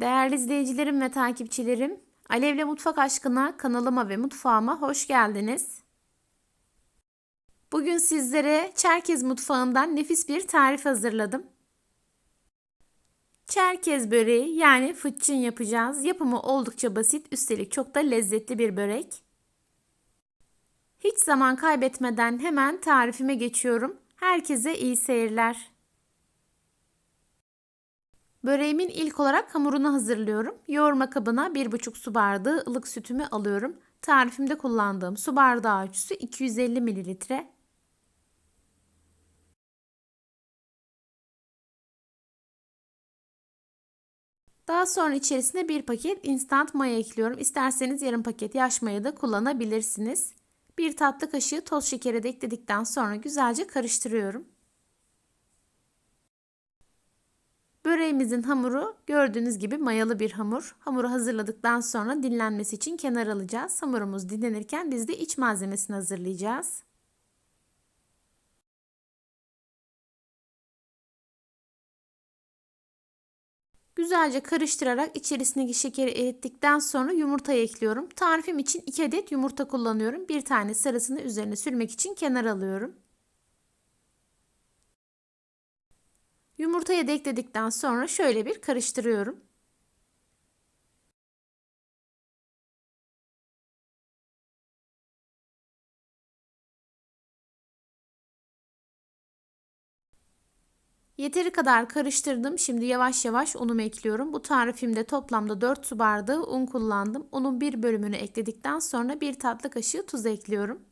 Değerli izleyicilerim ve takipçilerim, Alevle Mutfak Aşkına kanalıma ve mutfağıma hoş geldiniz. Bugün sizlere Çerkez mutfağından nefis bir tarif hazırladım. Çerkez böreği yani fıçın yapacağız. Yapımı oldukça basit, üstelik çok da lezzetli bir börek. Hiç zaman kaybetmeden hemen tarifime geçiyorum. Herkese iyi seyirler. Böreğimin ilk olarak hamurunu hazırlıyorum. Yoğurma kabına 1,5 su bardağı ılık sütümü alıyorum. Tarifimde kullandığım su bardağı ölçüsü 250 mililitre. Daha sonra içerisine bir paket instant maya ekliyorum. İsterseniz yarım paket yaş maya da kullanabilirsiniz. Bir tatlı kaşığı toz şekeri de ekledikten sonra güzelce karıştırıyorum. Böreğimizin hamuru gördüğünüz gibi mayalı bir hamur. Hamuru hazırladıktan sonra dinlenmesi için kenar alacağız. Hamurumuz dinlenirken biz de iç malzemesini hazırlayacağız. Güzelce karıştırarak içerisindeki şekeri erittikten sonra yumurtayı ekliyorum. Tarifim için 2 adet yumurta kullanıyorum. Bir tane sarısını üzerine sürmek için kenar alıyorum. Yumurtayı da ekledikten sonra şöyle bir karıştırıyorum. Yeteri kadar karıştırdım. Şimdi yavaş yavaş unumu ekliyorum. Bu tarifimde toplamda 4 su bardağı un kullandım. Unun bir bölümünü ekledikten sonra bir tatlı kaşığı tuz ekliyorum.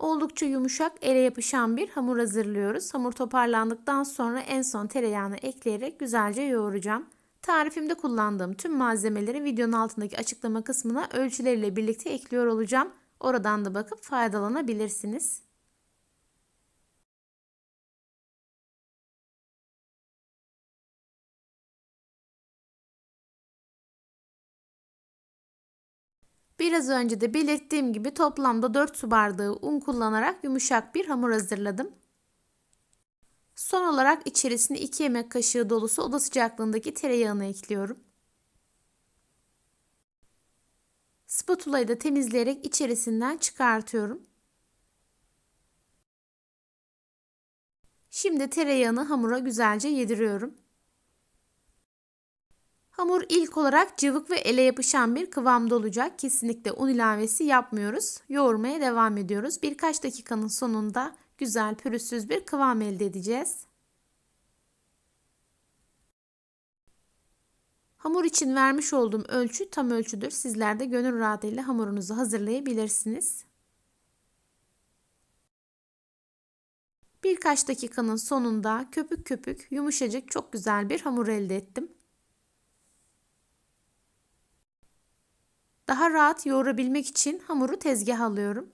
Oldukça yumuşak, ele yapışan bir hamur hazırlıyoruz. Hamur toparlandıktan sonra en son tereyağını ekleyerek güzelce yoğuracağım. Tarifimde kullandığım tüm malzemeleri videonun altındaki açıklama kısmına ölçüleriyle birlikte ekliyor olacağım. Oradan da bakıp faydalanabilirsiniz. Biraz önce de belirttiğim gibi toplamda 4 su bardağı un kullanarak yumuşak bir hamur hazırladım. Son olarak içerisine 2 yemek kaşığı dolusu oda sıcaklığındaki tereyağını ekliyorum. Spatulayı da temizleyerek içerisinden çıkartıyorum. Şimdi tereyağını hamura güzelce yediriyorum. Hamur ilk olarak cıvık ve ele yapışan bir kıvamda olacak. Kesinlikle un ilavesi yapmıyoruz. Yoğurmaya devam ediyoruz. Birkaç dakikanın sonunda güzel pürüzsüz bir kıvam elde edeceğiz. Hamur için vermiş olduğum ölçü tam ölçüdür. Sizler de gönül rahatlığıyla hamurunuzu hazırlayabilirsiniz. Birkaç dakikanın sonunda köpük köpük yumuşacık çok güzel bir hamur elde ettim. Daha rahat yoğurabilmek için hamuru tezgaha alıyorum.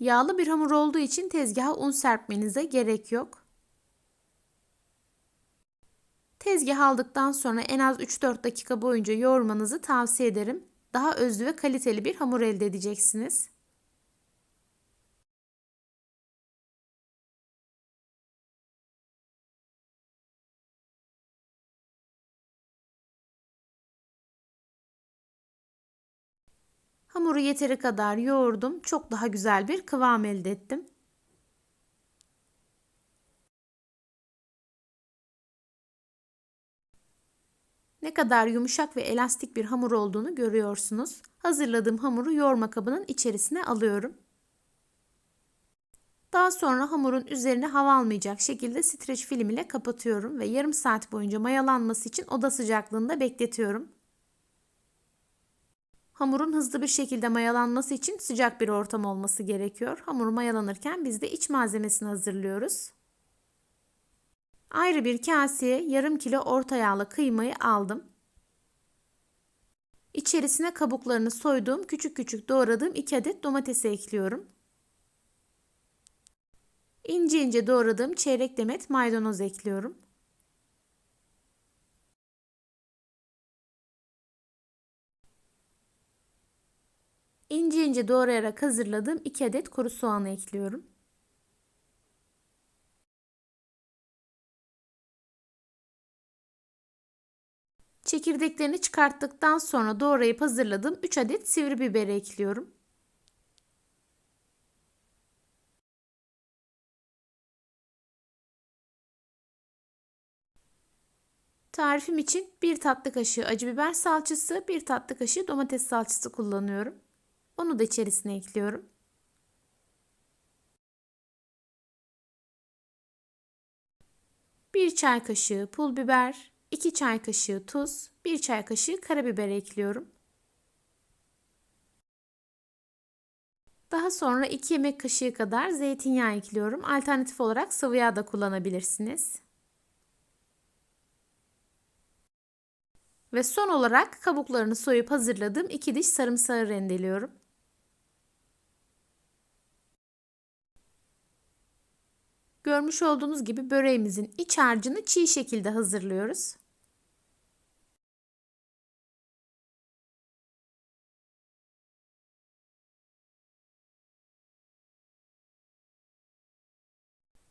Yağlı bir hamur olduğu için tezgaha un serpmenize gerek yok. Tezgah aldıktan sonra en az 3-4 dakika boyunca yoğurmanızı tavsiye ederim. Daha özlü ve kaliteli bir hamur elde edeceksiniz. Yeteri kadar yoğurdum. Çok daha güzel bir kıvam elde ettim. Ne kadar yumuşak ve elastik bir hamur olduğunu görüyorsunuz. Hazırladığım hamuru yoğurma kabının içerisine alıyorum. Daha sonra hamurun üzerine hava almayacak şekilde streç film ile kapatıyorum ve yarım saat boyunca mayalanması için oda sıcaklığında bekletiyorum. Hamurun hızlı bir şekilde mayalanması için sıcak bir ortam olması gerekiyor. Hamur mayalanırken biz de iç malzemesini hazırlıyoruz. Ayrı bir kaseye yarım kilo orta yağlı kıymayı aldım. İçerisine kabuklarını soyduğum küçük küçük doğradığım 2 adet domatesi ekliyorum. İnce ince doğradığım çeyrek demet maydanoz ekliyorum. İnce ince doğrayarak hazırladığım 2 adet kuru soğanı ekliyorum. Çekirdeklerini çıkarttıktan sonra doğrayıp hazırladığım 3 adet sivri biberi ekliyorum. Tarifim için 1 tatlı kaşığı acı biber salçası, 1 tatlı kaşığı domates salçası kullanıyorum. Onu da içerisine ekliyorum. Bir çay kaşığı pul biber, 2 çay kaşığı tuz, 1 çay kaşığı karabiber ekliyorum. Daha sonra 2 yemek kaşığı kadar zeytinyağı ekliyorum. Alternatif olarak sıvı yağ da kullanabilirsiniz. Ve son olarak kabuklarını soyup hazırladığım 2 diş sarımsağı rendeliyorum. Görmüş olduğunuz gibi böreğimizin iç harcını çiğ şekilde hazırlıyoruz.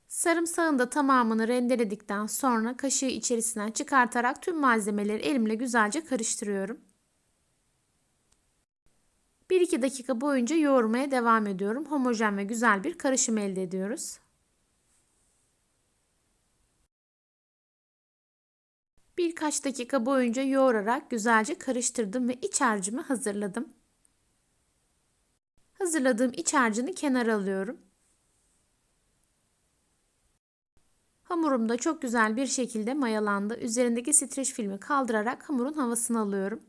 Sarımsağın da tamamını rendeledikten sonra kaşığı içerisinden çıkartarak tüm malzemeleri elimle güzelce karıştırıyorum. 1-2 dakika boyunca yoğurmaya devam ediyorum. Homojen ve güzel bir karışım elde ediyoruz. Birkaç dakika boyunca yoğurarak güzelce karıştırdım ve iç harcımı hazırladım. Hazırladığım iç harcını kenara alıyorum. Hamurum da çok güzel bir şekilde mayalandı. Üzerindeki streç filmi kaldırarak hamurun havasını alıyorum.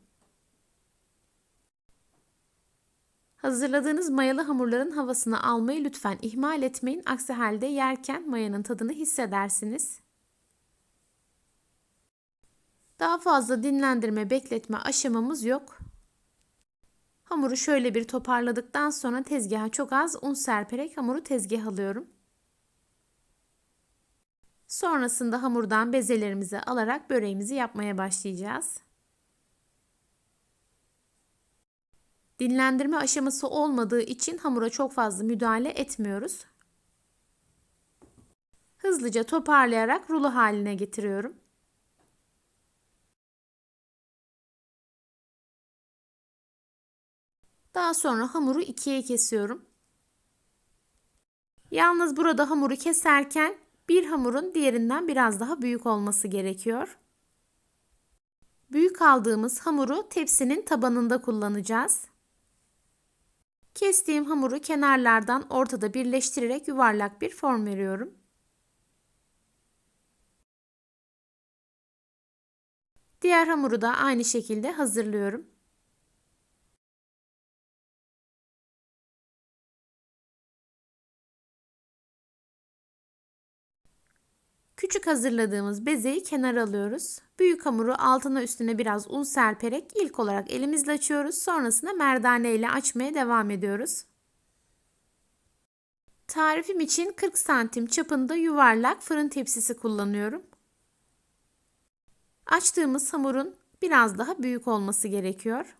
Hazırladığınız mayalı hamurların havasını almayı lütfen ihmal etmeyin. Aksi halde yerken mayanın tadını hissedersiniz. Daha fazla dinlendirme, bekletme aşamamız yok. Hamuru şöyle bir toparladıktan sonra tezgaha çok az un serperek hamuru tezgah alıyorum. Sonrasında hamurdan bezelerimizi alarak böreğimizi yapmaya başlayacağız. Dinlendirme aşaması olmadığı için hamura çok fazla müdahale etmiyoruz. Hızlıca toparlayarak rulo haline getiriyorum. Daha sonra hamuru ikiye kesiyorum. Yalnız burada hamuru keserken bir hamurun diğerinden biraz daha büyük olması gerekiyor. Büyük aldığımız hamuru tepsinin tabanında kullanacağız. Kestiğim hamuru kenarlardan ortada birleştirerek yuvarlak bir form veriyorum. Diğer hamuru da aynı şekilde hazırlıyorum. Küçük hazırladığımız bezeyi kenara alıyoruz. Büyük hamuru altına üstüne biraz un serperek ilk olarak elimizle açıyoruz. Sonrasında merdane ile açmaya devam ediyoruz. Tarifim için 40 santim çapında yuvarlak fırın tepsisi kullanıyorum. Açtığımız hamurun biraz daha büyük olması gerekiyor.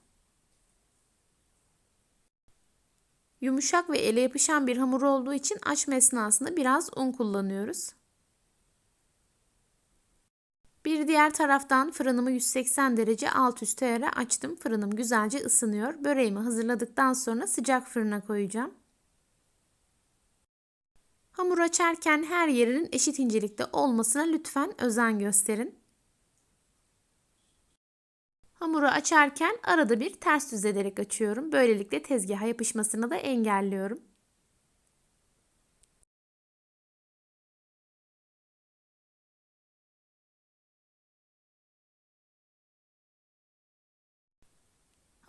Yumuşak ve ele yapışan bir hamur olduğu için açma esnasında biraz un kullanıyoruz. Bir diğer taraftan fırınımı 180 derece alt üst ayara açtım. Fırınım güzelce ısınıyor. Böreğimi hazırladıktan sonra sıcak fırına koyacağım. Hamur açarken her yerinin eşit incelikte olmasına lütfen özen gösterin. Hamuru açarken arada bir ters düz ederek açıyorum. Böylelikle tezgaha yapışmasını da engelliyorum.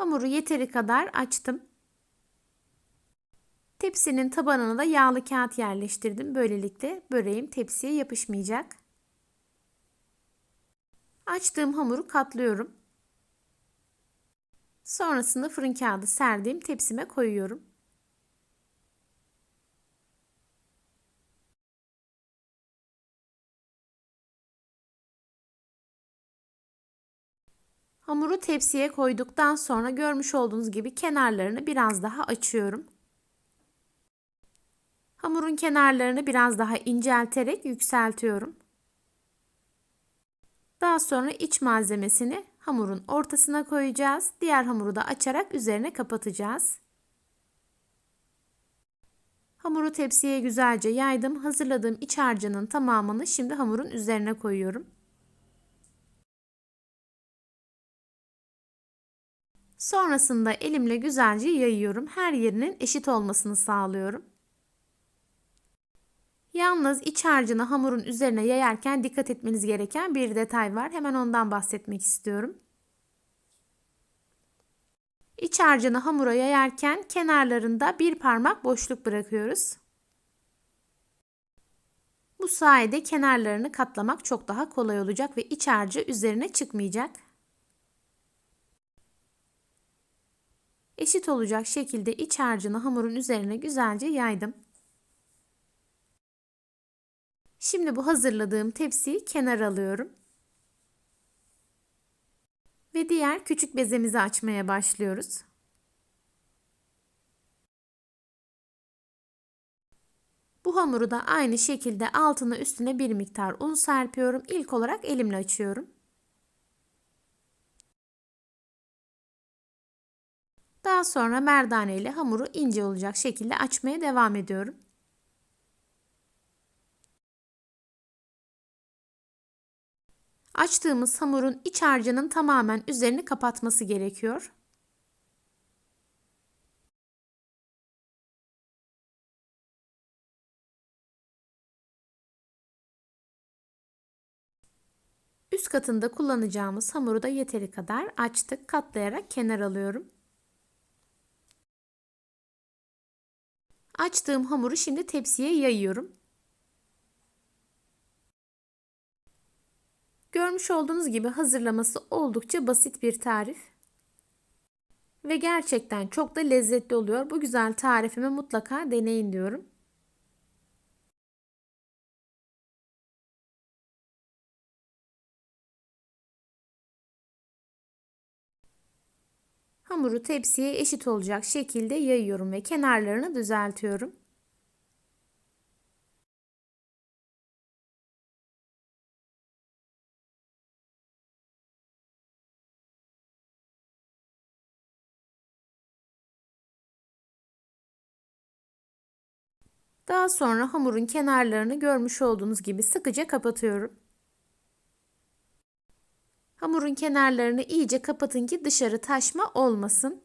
Hamuru yeteri kadar açtım. Tepsinin tabanına da yağlı kağıt yerleştirdim. Böylelikle böreğim tepsiye yapışmayacak. Açtığım hamuru katlıyorum. Sonrasında fırın kağıdı serdiğim tepsime koyuyorum. Hamuru tepsiye koyduktan sonra görmüş olduğunuz gibi kenarlarını biraz daha açıyorum. Hamurun kenarlarını biraz daha incelterek yükseltiyorum. Daha sonra iç malzemesini hamurun ortasına koyacağız. Diğer hamuru da açarak üzerine kapatacağız. Hamuru tepsiye güzelce yaydım. Hazırladığım iç harcının tamamını şimdi hamurun üzerine koyuyorum. Sonrasında elimle güzelce yayıyorum. Her yerinin eşit olmasını sağlıyorum. Yalnız iç harcını hamurun üzerine yayarken dikkat etmeniz gereken bir detay var. Hemen ondan bahsetmek istiyorum. İç harcını hamura yayarken kenarlarında bir parmak boşluk bırakıyoruz. Bu sayede kenarlarını katlamak çok daha kolay olacak ve iç harcı üzerine çıkmayacak. Eşit olacak şekilde iç harcını hamurun üzerine güzelce yaydım. Şimdi bu hazırladığım tepsiyi kenara alıyorum. Ve diğer küçük bezemizi açmaya başlıyoruz. Bu hamuru da aynı şekilde altına üstüne bir miktar un serpiyorum. İlk olarak elimle açıyorum. Daha sonra merdane ile hamuru ince olacak şekilde açmaya devam ediyorum. Açtığımız hamurun iç harcının tamamen üzerini kapatması gerekiyor. Üst katında kullanacağımız hamuru da yeteri kadar açtık. Katlayarak kenar alıyorum. Açtığım hamuru şimdi tepsiye yayıyorum. Görmüş olduğunuz gibi hazırlaması oldukça basit bir tarif. Ve gerçekten çok da lezzetli oluyor. Bu güzel tarifimi mutlaka deneyin diyorum. Hamuru tepsiye eşit olacak şekilde yayıyorum ve kenarlarını düzeltiyorum. Daha sonra hamurun kenarlarını görmüş olduğunuz gibi sıkıca kapatıyorum. Hamurun kenarlarını iyice kapatın ki dışarı taşma olmasın.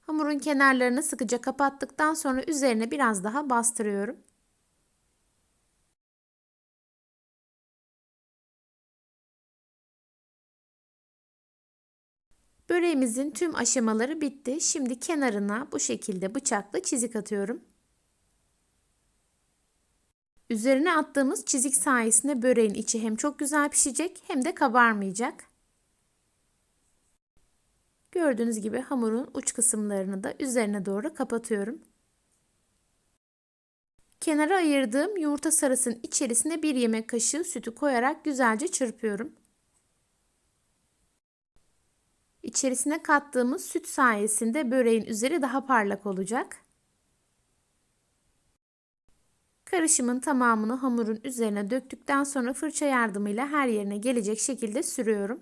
Hamurun kenarlarını sıkıca kapattıktan sonra üzerine biraz daha bastırıyorum. Böreğimizin tüm aşamaları bitti. Şimdi kenarına bu şekilde bıçakla çizik atıyorum. Üzerine attığımız çizik sayesinde böreğin içi hem çok güzel pişecek hem de kabarmayacak. Gördüğünüz gibi hamurun uç kısımlarını da üzerine doğru kapatıyorum. Kenara ayırdığım yumurta sarısının içerisine bir yemek kaşığı sütü koyarak güzelce çırpıyorum. İçerisine kattığımız süt sayesinde böreğin üzeri daha parlak olacak. Karışımın tamamını hamurun üzerine döktükten sonra fırça yardımıyla her yerine gelecek şekilde sürüyorum.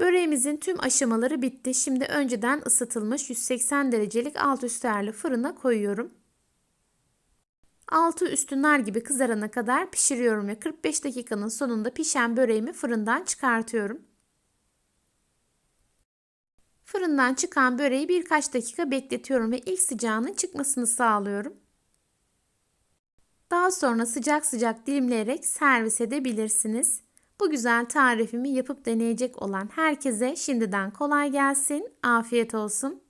Böreğimizin tüm aşamaları bitti. Şimdi önceden ısıtılmış 180 derecelik alt üstü ayarlı fırına koyuyorum. Altı üstü nar gibi kızarana kadar pişiriyorum ve 45 dakikanın sonunda pişen böreğimi fırından çıkartıyorum. Fırından çıkan böreği birkaç dakika bekletiyorum ve ilk sıcağının çıkmasını sağlıyorum. Daha sonra sıcak sıcak dilimleyerek servis edebilirsiniz. Bu güzel tarifimi yapıp deneyecek olan herkese şimdiden kolay gelsin, afiyet olsun.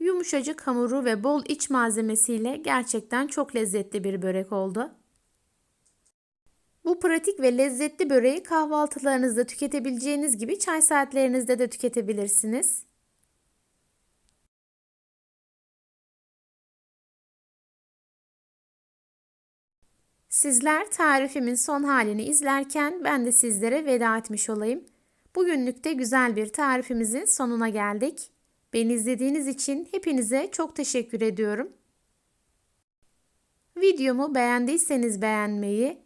Yumuşacık hamuru ve bol iç malzemesiyle gerçekten çok lezzetli bir börek oldu. Bu pratik ve lezzetli böreği kahvaltılarınızda tüketebileceğiniz gibi çay saatlerinizde de tüketebilirsiniz. Sizler tarifimin son halini izlerken ben de sizlere veda etmiş olayım. Bugünlük de güzel bir tarifimizin sonuna geldik. Beni izlediğiniz için hepinize çok teşekkür ediyorum. Videomu beğendiyseniz beğenmeyi,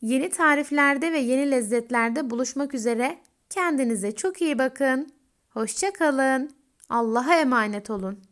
Yeni tariflerde ve yeni lezzetlerde buluşmak üzere. Kendinize çok iyi bakın. Hoşça kalın. Allah'a emanet olun.